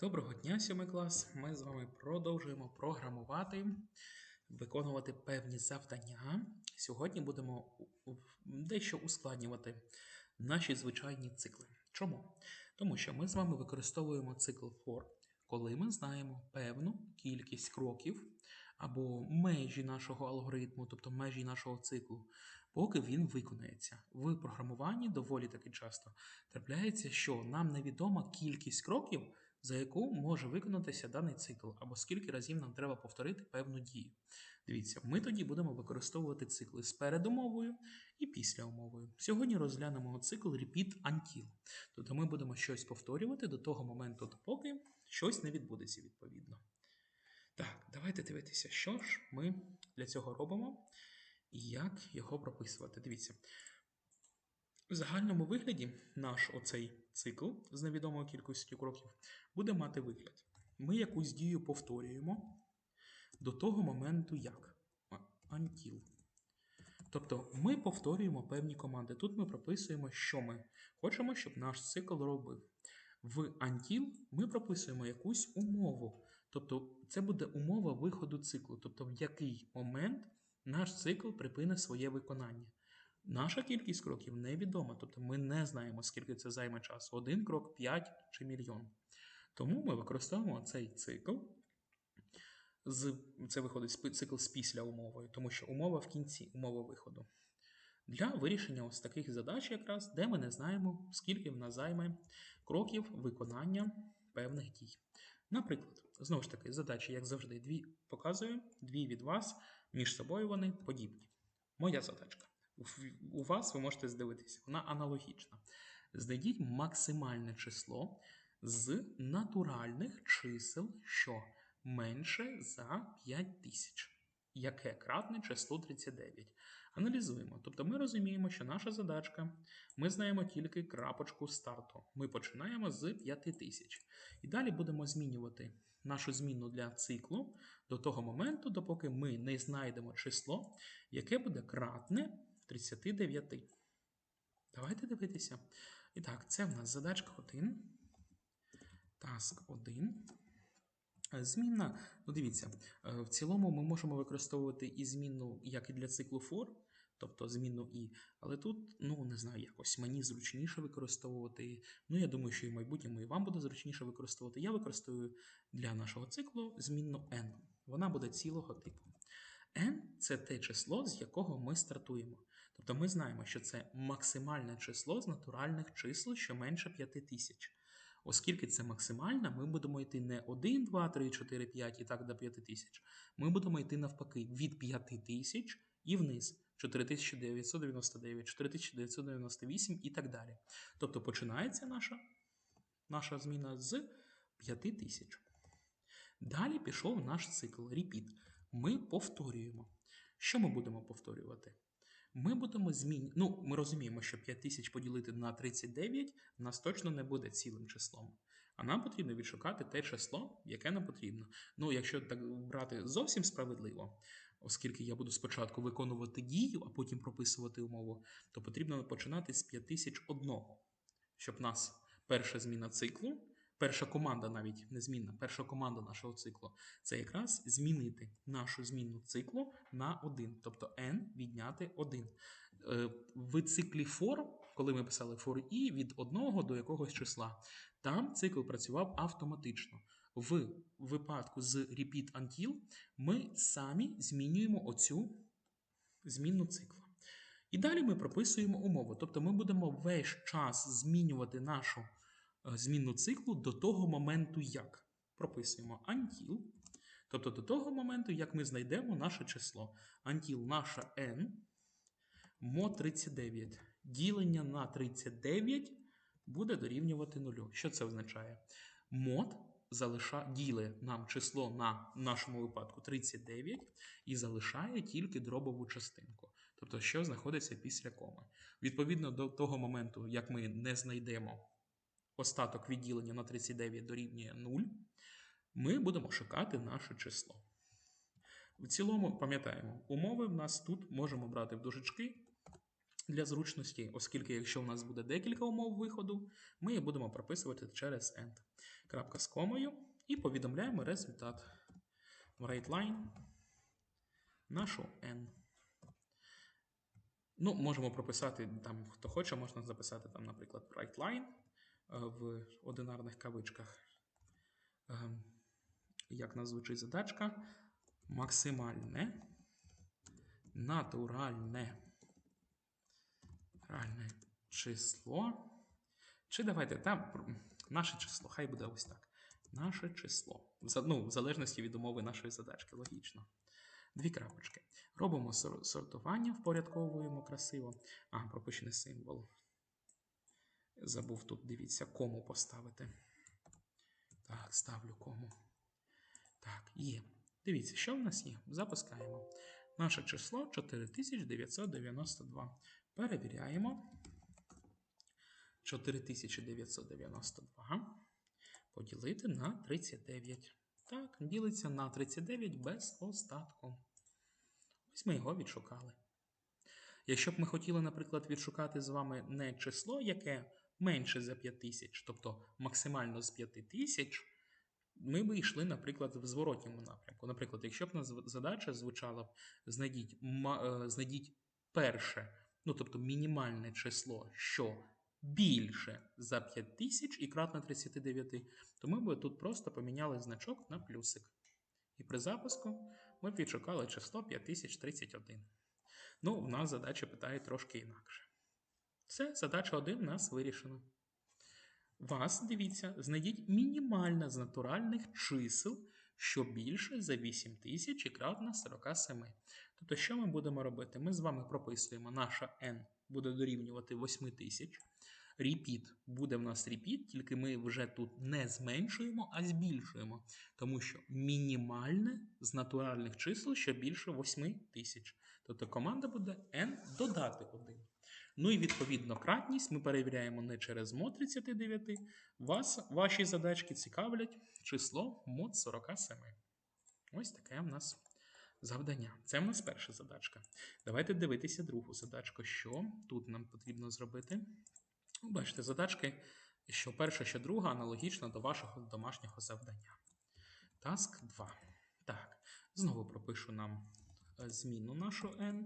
доброго дня, сьомий клас. Ми з вами продовжуємо програмувати, виконувати певні завдання. Сьогодні будемо дещо ускладнювати наші звичайні цикли. Чому? Тому що ми з вами використовуємо цикл for, коли ми знаємо певну кількість кроків або межі нашого алгоритму, тобто межі нашого циклу, поки він виконається. В програмуванні доволі таки часто трапляється, що нам невідома кількість кроків, за яку може виконатися даний цикл, або скільки разів нам треба повторити певну дію. Дивіться, ми тоді будемо використовувати цикли з передумовою і після умовою. Сьогодні розглянемо цикл repeat until. Тобто ми будемо щось повторювати до того моменту, допоки щось не відбудеться відповідно. Так, давайте дивитися, що ж ми для цього робимо і як його прописувати. Дивіться. В загальному вигляді наш оцей цикл з невідомою кількістю кроків буде мати вигляд. Ми якусь дію повторюємо до того моменту, як until. Тобто ми повторюємо певні команди. Тут ми прописуємо, що ми хочемо, щоб наш цикл робив. В until ми прописуємо якусь умову. Тобто це буде умова виходу циклу, тобто в який момент наш цикл припинить своє виконання. Наша кількість кроків невідома, тобто ми не знаємо, скільки це займе часу. Один крок, 5 чи мільйон. Тому ми використовуємо цей цикл. З, це виходить цикл з після умовою, тому що умова в кінці, умова виходу. Для вирішення ось таких задач, якраз, де ми не знаємо, скільки в нас займе кроків виконання певних дій. Наприклад, знову ж таки, задачі, як завжди, дві показую, дві від вас, між собою вони подібні. Моя задачка. У вас ви можете здивитися, вона аналогічна. Знайдіть максимальне число з натуральних чисел, що менше за 5000. Яке кратне число 39. Аналізуємо. Тобто ми розуміємо, що наша задачка, ми знаємо тільки крапочку старту. Ми починаємо з 5000. І далі будемо змінювати нашу зміну для циклу до того моменту, допоки ми не знайдемо число, яке буде кратне 39. Давайте дивитися. І так, це в нас задачка 1. Task 1. Е, Змінна, ну дивіться, е, в цілому ми можемо використовувати і змінну, як і для циклу for, тобто змінну і. Але тут, ну не знаю, якось мені зручніше використовувати. Ну, я думаю, що і в майбутньому і вам буде зручніше використовувати. Я використовую для нашого циклу змінну n. Вона буде цілого типу. n це те число, з якого ми стартуємо. Тобто ми знаємо, що це максимальне число з натуральних чисел, що менше 5000. Оскільки це максимальна, ми будемо йти не 1, 2, 3, 4, 5 і так до 5000. Ми будемо йти навпаки від 5000 і вниз. 4999, 4998 і так далі. Тобто починається наша, наша зміна з 5000. Далі пішов наш цикл repeat. Ми повторюємо. Що ми будемо повторювати? Ми будемо змінювати. Ну, ми розуміємо, що 5000 поділити на 39 в нас точно не буде цілим числом. А нам потрібно відшукати те число, яке нам потрібно. Ну, якщо так брати зовсім справедливо, оскільки я буду спочатку виконувати дію, а потім прописувати умову, то потрібно починати з 5001, щоб нас перша зміна циклу, перша команда навіть не змінна, перша команда нашого циклу це якраз змінити нашу змінну циклу на 1, тобто n відняти 1. Е, В циклі for, коли ми писали for i від 1 до якогось числа, там цикл працював автоматично. В випадку з repeat until ми самі змінюємо оцю змінну цикла. І далі ми прописуємо умову. Тобто ми будемо весь час змінювати нашу е, змінну циклу до того моменту, як прописуємо until, тобто до того моменту, як ми знайдемо наше число. Until наша n мо 39. Ділення на 39 буде дорівнювати нулю. Що це означає? Мод залиша, ділить нам число на в нашому випадку 39 і залишає тільки дробову частинку, тобто що знаходиться після коми. Відповідно до того моменту, як ми не знайдемо остаток відділення на 39 дорівнює 0, ми будемо шукати наше число. В цілому, пам'ятаємо, умови в нас тут можемо брати в дужечки зручності, оскільки якщо у нас буде декілька умов виходу, ми їх будемо прописувати через end. Крапка з комою і повідомляємо результат. В WriteLine нашу n. Ну, можемо прописати там, хто хоче, можна записати там, наприклад, WriteLine е, в одинарних кавичках. Ем, Як нас звучить задачка? Максимальне натуральне число. Чи давайте пр- наше число, хай буде ось так. Наше число. Ну, в залежності від умови нашої задачки, логічно. Дві крапочки. Робимо сор- сортування, впорядковуємо красиво. А, пропущений символ. Забув тут, дивіться, кому поставити. Так, ставлю кому. Так, є. Дивіться, що в нас є. Запускаємо. Наше число 4992. Перевіряємо. 4992 поділити на 39. Так, ділиться на 39 без остатку. Ось ми його відшукали. Якщо б ми хотіли, наприклад, відшукати з вами не число, яке менше за 5000, тобто максимально з 5000, ми б йшли, наприклад, в зворотньому напрямку. Наприклад, якщо б нас задача звучала б знайдіть, е, знайдіть перше, ну тобто мінімальне число, що більше за 5000 і кратне 39, то ми б тут просто поміняли значок на плюсик. І при запуску ми б відшукали число 5031. Ну, в нас задача питає трошки інакше. Все, задача 1 у нас вирішена. Вас, дивіться, знайдіть мінімальне з натуральних чисел, що більше за 8000 і кратне 47. Тобто, що ми будемо робити? Ми з вами прописуємо, наша n буде дорівнювати 8000. Repeat буде в нас repeat, тільки ми вже тут не зменшуємо, а збільшуємо. Тому що мінімальне з натуральних чисел, що більше 8000. Тобто команда буде n додати 1. Ну і відповідно кратність ми перевіряємо не через мод 39. Вас, ваші задачки цікавлять число мод 47. Ось таке в нас завдання. Це в нас перша задачка. Давайте дивитися другу задачку. Що тут нам потрібно зробити? Бачите, задачки, що перша, що друга, аналогічно до вашого домашнього завдання. Task 2. Так, знову пропишу нам е, зміну нашу n.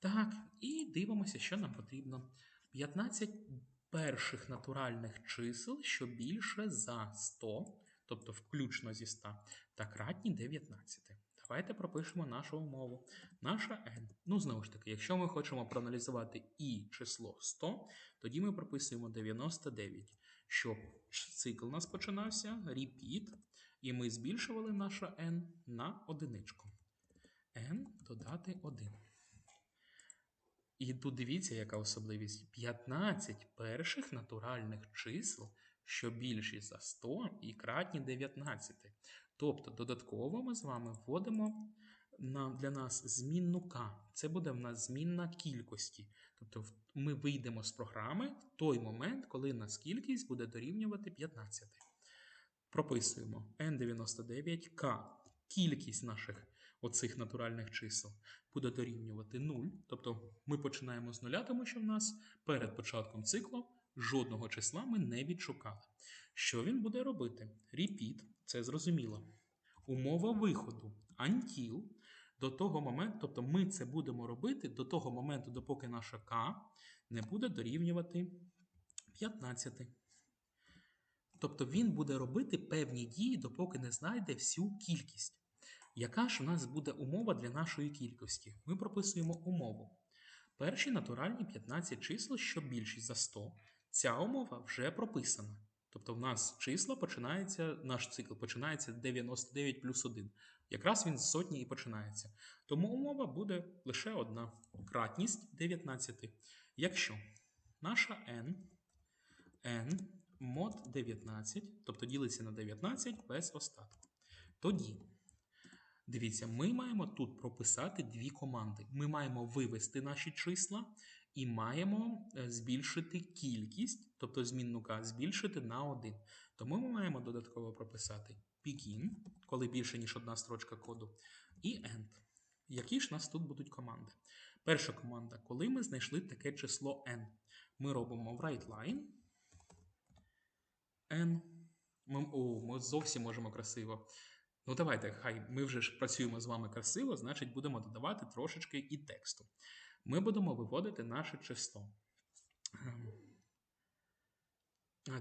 Так, і дивимося, що нам потрібно. 15 перших натуральних чисел, що більше за 100, тобто включно зі 100, та кратні 19. Давайте пропишемо нашу умову. Наша n. Ну, знову ж таки, якщо ми хочемо проаналізувати і число 100, тоді ми прописуємо 99, щоб цикл у нас починався, repeat, і ми збільшували наша n на одиничку. n додати 1. І тут дивіться, яка особливість: 15 перших натуральних чисел, що більші за 100 і кратні 19. Тобто додатково ми з вами вводимо для нас змінну k. Це буде в нас змінна кількості. Тобто ми вийдемо з програми в той момент, коли нас кількість буде дорівнювати 15. Прописуємо n99k. Кількість наших оцих натуральних чисел буде дорівнювати 0. Тобто ми починаємо з нуля, тому що в нас перед початком циклу жодного числа ми не відшукали. Що він буде робити? Repeat, це зрозуміло. Умова виходу until до того моменту, тобто ми це будемо робити до того моменту, допоки наша k не буде дорівнювати 15. Тобто він буде робити певні дії, допоки не знайде всю кількість. Яка ж у нас буде умова для нашої кількості? Ми прописуємо умову. Перші натуральні 15 чисел, що більші за 100. Ця умова вже прописана. Тобто в нас числа починається, наш цикл починається 99 плюс 1. Якраз він з сотні і починається. Тому умова буде лише одна: кратність 19. Якщо наша n, n мод 19, тобто ділиться на 19 без остатку, тоді Дивіться, ми маємо тут прописати дві команди. Ми маємо вивести наші числа і маємо е, збільшити кількість, тобто змінну k, збільшити на 1. Тому ми маємо додатково прописати begin, коли більше, ніж одна строчка коду, і end. Які ж нас тут будуть команди? Перша команда. Коли ми знайшли таке число n, ми робимо write-line. n. Ми, о, ми зовсім можемо красиво. Ну, давайте, хай ми вже ж працюємо з вами красиво, значить будемо додавати трошечки і тексту. Ми будемо виводити наше число. Ем.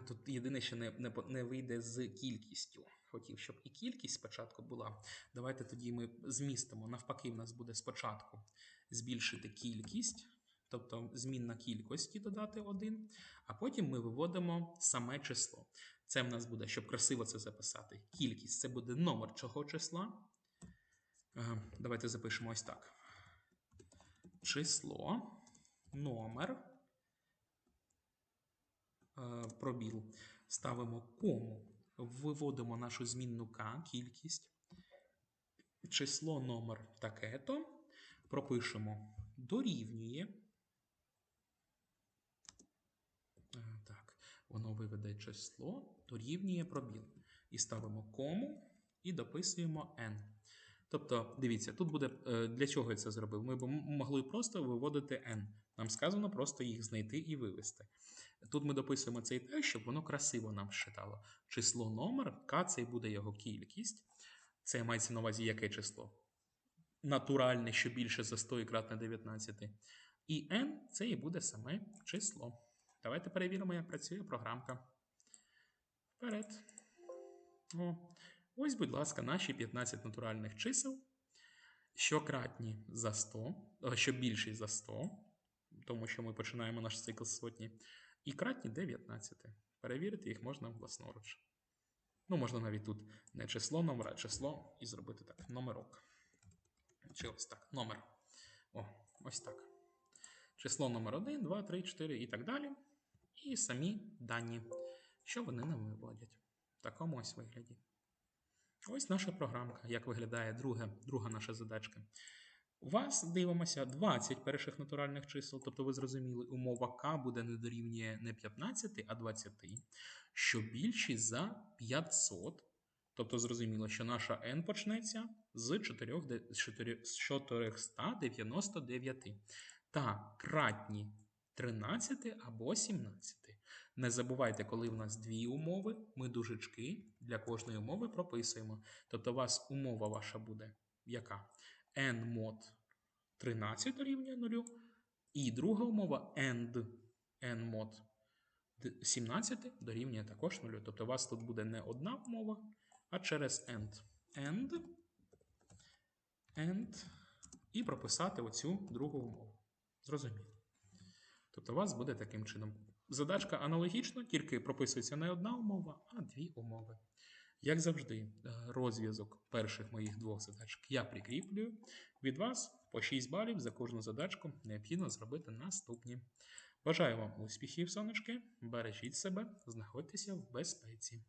Тут єдине, що не, не, не вийде з кількістю. Хотів, щоб і кількість спочатку була. Давайте тоді ми змістимо. Навпаки, в нас буде спочатку збільшити кількість, тобто змінна кількості додати 1, а потім ми виводимо саме число. Це в нас буде, щоб красиво це записати. Кількість це буде номер чого числа. Е, Давайте запишемо ось так. Число, номер, е, пробіл. Ставимо кому, виводимо нашу змінну К, кількість. Число, номер таке-то. Пропишемо дорівнює. Е, Так, воно виведе число, дорівнює пробіл. І ставимо кому і дописуємо n. Тобто, дивіться, тут буде е, для чого я це зробив? Ми б могли просто виводити n. Нам сказано просто їх знайти і вивести. Тут ми дописуємо цей тест, щоб воно красиво нам считало. Число номер, k це і буде його кількість. Це мається на увазі яке число? Натуральне, що більше за 100 і кратне 19. І n це і буде саме число. Давайте перевіримо, як працює програмка. Вперед. О, ось, будь ласка, наші 15 натуральних чисел, що кратні за 100, о, що більші за 100, тому що ми починаємо наш цикл з сотні, і кратні 19. Перевірити їх можна власноруч. Ну, можна навіть тут не число номера, а число і зробити так. Номерок. Чи ось так. Номер. О, ось так. Число номер 1, 2, 3, 4 і так далі. І самі дані, що вони нам виводять. В такому ось вигляді. Ось наша програмка, як виглядає друга, друга наша задачка. У вас дивимося 20 перших натуральних чисел, тобто ви зрозуміли, умова k буде не дорівнює не 15, а 20, що більші за 500. Тобто зрозуміло, що наша n почнеться з 4 де- з 4 з 499 та кратні 13 або 17. Не забувайте, коли в нас дві умови, ми дужечки для кожної умови прописуємо. Тобто у вас умова ваша буде яка? n мод 13 дорівнює 0, і друга умова end n мод 17 дорівнює також 0. Тобто у вас тут буде не одна умова, а через end. End, end і прописати оцю другу умову. Зрозуміло. Тобто у вас буде таким чином. Задачка аналогічна, тільки прописується не одна умова, а дві умови. Як завжди, е, розв'язок перших моїх двох задачок я прикріплюю. Від вас по 6 балів за кожну задачку необхідно зробити наступні. Бажаю вам успіхів, сонечки, бережіть себе, знаходьтеся в безпеці.